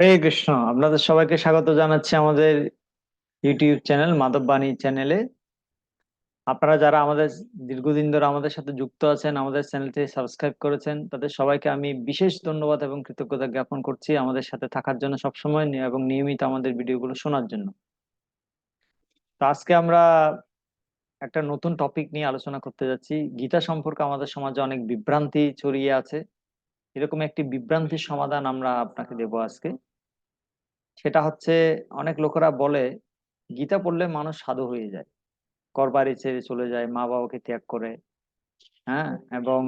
হরে কৃষ্ণ, আপনাদের সবাইকে স্বাগত জানাচ্ছি আমাদের ইউটিউব চ্যানেল মাধববাণী চ্যানেলে। আপনারা যারা আমাদের দীর্ঘদিন ধরে আমাদের সাথে যুক্ত আছেন, আমাদের চ্যানেলটি সাবস্ক্রাইব করেছেন, তাদের সবাইকে আমি বিশেষ ধন্যবাদ এবং কৃতজ্ঞতা জ্ঞাপন করছি আমাদের সাথে থাকার জন্য সবসময় এবং নিয়মিত আমাদের ভিডিওগুলো শোনার জন্য। তো আজকে আমরা একটা নতুন টপিক নিয়ে আলোচনা করতে যাচ্ছি। গীতা সম্পর্কে আমাদের সমাজে অনেক বিভ্রান্তি ছড়িয়ে আছে। এরকম একটি বিভ্রান্তির সমাধান আমরা আপনাকে দেবো আজকে। সেটা হচ্ছে অনেক লোকেরা বলে, গীতা পড়লে মানুষ সাধু হয়ে যায়। ঘরবাড়ি ছেড়ে চলে যায় মা বাবাকে ত্যাগ করে। হ্যাঁ? এবং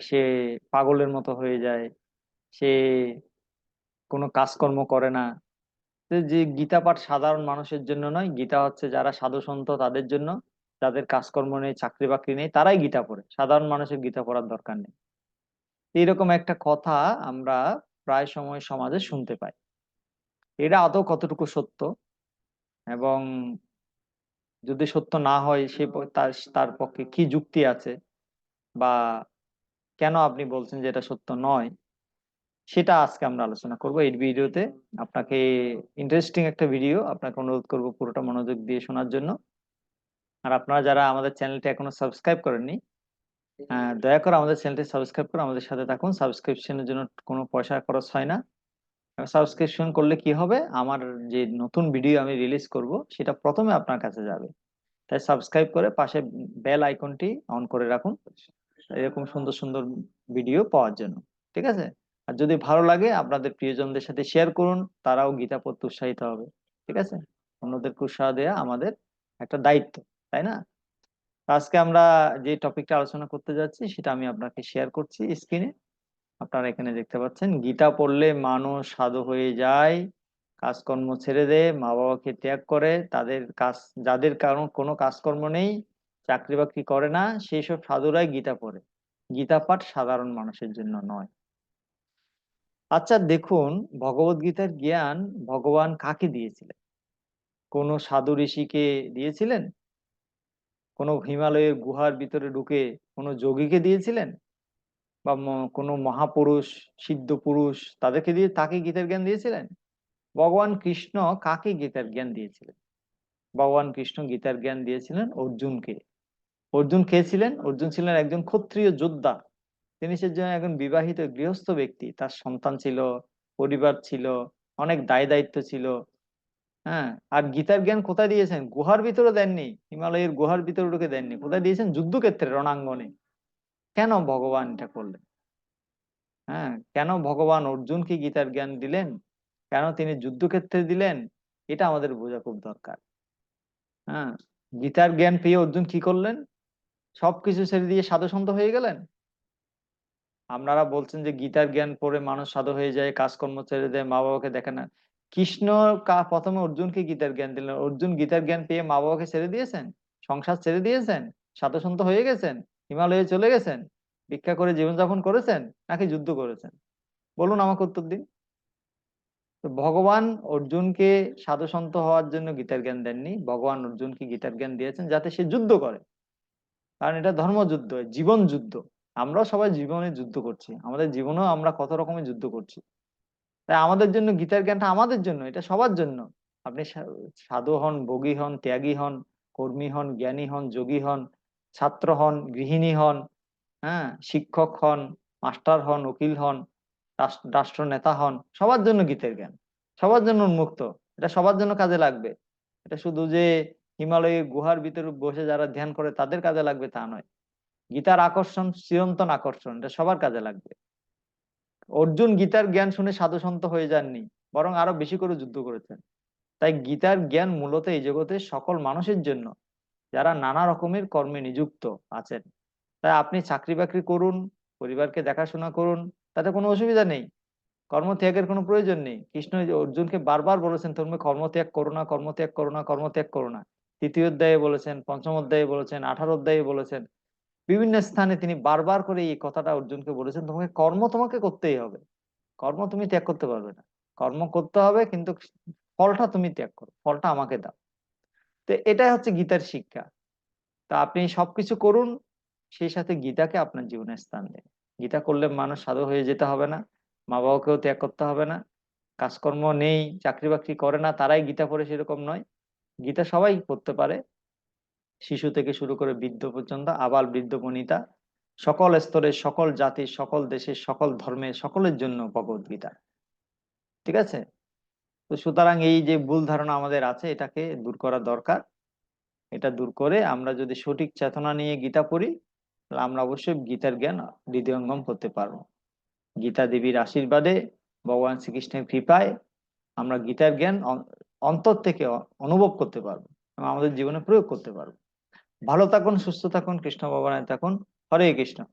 সে পাগলের মতো হয়ে যায়। সে কোনো কাজকর্ম করে না। যে গীতা পাঠ সাধারণ মানুষের জন্য নয়, গীতা হচ্ছে যারা সাধু সন্ত তাদের জন্য, যাদের কাজকর্ম নেই চাকরি বাকরি নেই, তারাই গীতা পড়ে। সাধারণ মানুষের গীতা পড়ার দরকার নেই। এইরকম একটা কথা আমরা প্রায় সময় সমাজে শুনতে পাই। এটা আদৌ কতটুকু সত্য? এবং যদি সত্য না হয়, সে তার পক্ষে কি যুক্তি আছে? বা কেন আপনি বলছেন যে এটা সত্য নয়? সেটা আজকে আমরা আলোচনা করব। এই ভিডিওতে আপনাকে ইন্টারেস্টিং একটা ভিডিও আপনাকে অনুরোধ করব পুরোটা মনোযোগ দিয়ে শোনার জন্য। আর আপনারা যারা আমাদের চ্যানেলটি এখনও সাবস্ক্রাইব করেননি দয়া করে আমাদের চ্যানেলটি সাবস্ক্রাইব করে আমাদের সাথে থাকুন। সাবস্ক্রিপশনের জন্য কোনো পয়সা খরচ হয় না। সাবস্ক্রিপশন করলে কি হবে? আমার যে নতুন ভিডিও আমি রিলিজ করব, সেটা প্রথমে আপনার কাছে যাবে। তাই সাবস্ক্রাইব করে পাশে বেল আইকনটি অন করে রাখুন। এরকম সুন্দর সুন্দর ভিডিও পাওয়ার জন্য, ঠিক আছে? আর যদি ভালো লাগে, আপনাদের প্রিয়জনদের সাথে শেয়ার করুন, তারাও গীতা পড়তে উৎসাহিত হবে, ঠিক আছে? অন্যদেরকে উৎসাহ দেওয়া আমাদের একটা দায়িত্ব, তাই না? আজকে আমরা যে টপিকটা আলোচনা করতে যাচ্ছি, সেটা আমি আপনাকে শেয়ার করছি স্ক্রিনে আপনারা এখানে দেখতে পাচ্ছেন, গীতা পড়লে মানুষ সাধু হয়ে যায়, কাজকর্ম ছেড়ে দেয় মা বাবাকে ত্যাগ করে, তাদের কাজ, যাদের কারণ, কোনো কাজকর্ম নেই, চাকরি বাকরি করে না সেই সব সাধুরাই গীতা পড়ে। গীতা পাঠ সাধারণ মানুষের জন্য নয়। আচ্ছা দেখুন, ভগবত গীতার জ্ঞান ভগবান কাকে দিয়েছিলেন? কোন সাধু ঋষিকে দিয়েছিলেন? কোন হিমালয়ের গুহার ভিতরে ঢুকে কোনো যোগীকে দিয়েছিলেন? বা কোনো মহাপুরুষ, সিদ্ধ পুরুষ তাদেরকে দিয়ে তাকে গীতার জ্ঞান দিয়েছিলেন? ভগবান কৃষ্ণ কাকে গীতার জ্ঞান দিয়েছিলেন? ভগবান কৃষ্ণ গীতার জ্ঞান দিয়েছিলেন অর্জুনকে। অর্জুন কে ছিলেন? অর্জুন ছিলেন একজন ক্ষত্রিয় যোদ্ধা। তিনি সেজন্য একজন বিবাহিত গৃহস্থ ব্যক্তি। তার সন্তান ছিল, পরিবার ছিল, অনেক দায় দায়িত্ব ছিল। হ্যাঁ আর গীতার জ্ঞান কোথায় দিয়েছেন? গুহার ভিতরে দেননি। হিমালয়ের গুহার ভিতরে ঢুকে দেননি। কোথায় দিয়েছেন? যুদ্ধক্ষেত্রে, রণাঙ্গনে। কেন ভগবান এটা করলেন? হ্যাঁ কেন ভগবান অর্জুনকে গীতার জ্ঞান দিলেন? কেন তিনি যুদ্ধক্ষেত্রে দিলেন? এটা আমাদের বোঝা খুব দরকার। হ্যাঁ গীতার জ্ঞান পেয়ে অর্জুন কি করলেন? সবকিছু ছেড়ে দিয়ে সাধু সন্ত হয়ে গেলেন? আপনারা বলছেন যে গীতার জ্ঞান পড়ে মানুষ সাধু হয়ে যায়, কাজকর্ম ছেড়ে দেয় মা বাবাকে দেখে না। কৃষ্ণ প্রথমে অর্জুনকে গীতার জ্ঞান দিলেন। অর্জুন গীতার জ্ঞান পেয়ে মা বাবাকে ছেড়ে দিয়েছেন? সংসার ছেড়ে দিয়েছেন? সাধু সন্ত হয়ে গেছেন? হিমালয়ে চলে গেছেন? ভিক্ষা করে জীবনযাপন করেছেন? নাকি যুদ্ধ করেছেন? বলুন আমাকে উত্তর দিন। ভগবান অর্জুনকে সাধু সন্ত হওয়ার জন্য গীতার জ্ঞান দেননি। ভগবান অর্জুনকে গীতার জ্ঞান দিয়েছেন যাতে সে যুদ্ধ করে। কারণ এটা ধর্মযুদ্ধ, জীবন যুদ্ধ। আমরাও সবাই জীবনে যুদ্ধ করছি। আমাদের জীবনেও আমরা কত রকমের যুদ্ধ করছি। তাই আমাদের জন্য গীতার জ্ঞানটা আমাদের জন্য, এটা সবার জন্য। আপনি সাধু হন, ভোগী হন, ত্যাগী হন, কর্মী হন, জ্ঞানী হন, যোগী হন ছাত্র হন, গৃহিণী হন হ্যাঁ শিক্ষক হন, মাস্টার হন, উকিল হন রাষ্ট্র নেতা হন, সবার জন্য গীতের জ্ঞান সবার জন্য উন্মুক্ত, এটা সবার জন্য কাজে লাগবে। এটা শুধু যে হিমালয়ের গুহার ভিতরে বসে যারা ধ্যান করে তাদের কাজে লাগবে তা নয়, গীতার আকর্ষণ, চিরন্তন আকর্ষণ, এটা সবার কাজে লাগবে। অর্জুন গীতার জ্ঞান শুনে সাধু সন্ত হয়ে যাননি, বরং আরও বেশি করে যুদ্ধ করেছেন। তাই গীতার জ্ঞান মূলত এই জগতে সকল মানুষের জন্য যারা নানা রকমের কর্মে নিযুক্ত আছেন, তাই আপনি চাকরি বাকরি করুন, পরিবারকে দেখাশোনা করুন, তাতে কোনো অসুবিধা নেই। কর্মত্যাগের কোনো প্রয়োজন নেই। কৃষ্ণ অর্জুনকে বারবার বলেছেন তুমি কর্মত্যাগ করো না, কর্মত্যাগ করো না, কর্মত্যাগ করো না। তৃতীয় অধ্যায়ে বলেছেন, পঞ্চম অধ্যায়ে বলেছেন, আঠারো অধ্যায়ে বলেছেন, বিভিন্ন স্থানে তিনি বারবার করে এই কথাটা অর্জুনকে বলেছেন, তোমাকে কর্ম তোমাকে করতেই হবে। কর্ম তুমি ত্যাগ করতে পারবে না। কর্ম করতে হবে, কিন্তু ফলটা তুমি ত্যাগ করো, ফলটা আমাকে দাও। তো এটাই হচ্ছে গীতার শিক্ষা। তা আপনি সবকিছু করুন, সেই সাথে গীতাকে আপনার জীবনে স্থান দেন। গীতা করলে মানুষ সাধু হয়ে যেতে হবে না মা বাবাকেও ত্যাগ করতে হবে না, কাজকর্ম নেই চাকরি বাকরি করে না, তারাই গীতা পড়ে সেরকম নয়। গীতা সবাই পড়তে পারে। শিশু থেকে শুরু করে বৃদ্ধ পর্যন্ত আবার বৃদ্ধ বনিতা, সকল স্তরের সকল জাতির, সকল দেশের, সকল ধর্মের, সকলের জন্য ভগবত গীতা। ঠিক আছে? তো সুতরাং এই যে ভুল ধারণা আমাদের আছে, এটাকে দূর করা দরকার। এটা দূর করে আমরা যদি সঠিক চেতনা নিয়ে গীতা পড়ি, তাহলে আমরা অবশ্যই গীতার জ্ঞান হৃদয়ঙ্গম করতে পারব। গীতা দেবীর আশীর্বাদে ভগবান শ্রীকৃষ্ণের কৃপায় আমরা গীতার জ্ঞান অন- অন্তর থেকে অনুভব করতে পারব এবং আমাদের জীবনে প্রয়োগ করতে পারব। ভালো থাকুন, সুস্থ থাকুন, কৃষ্ণ ভগবানের থাকুন। হরে কৃষ্ণ।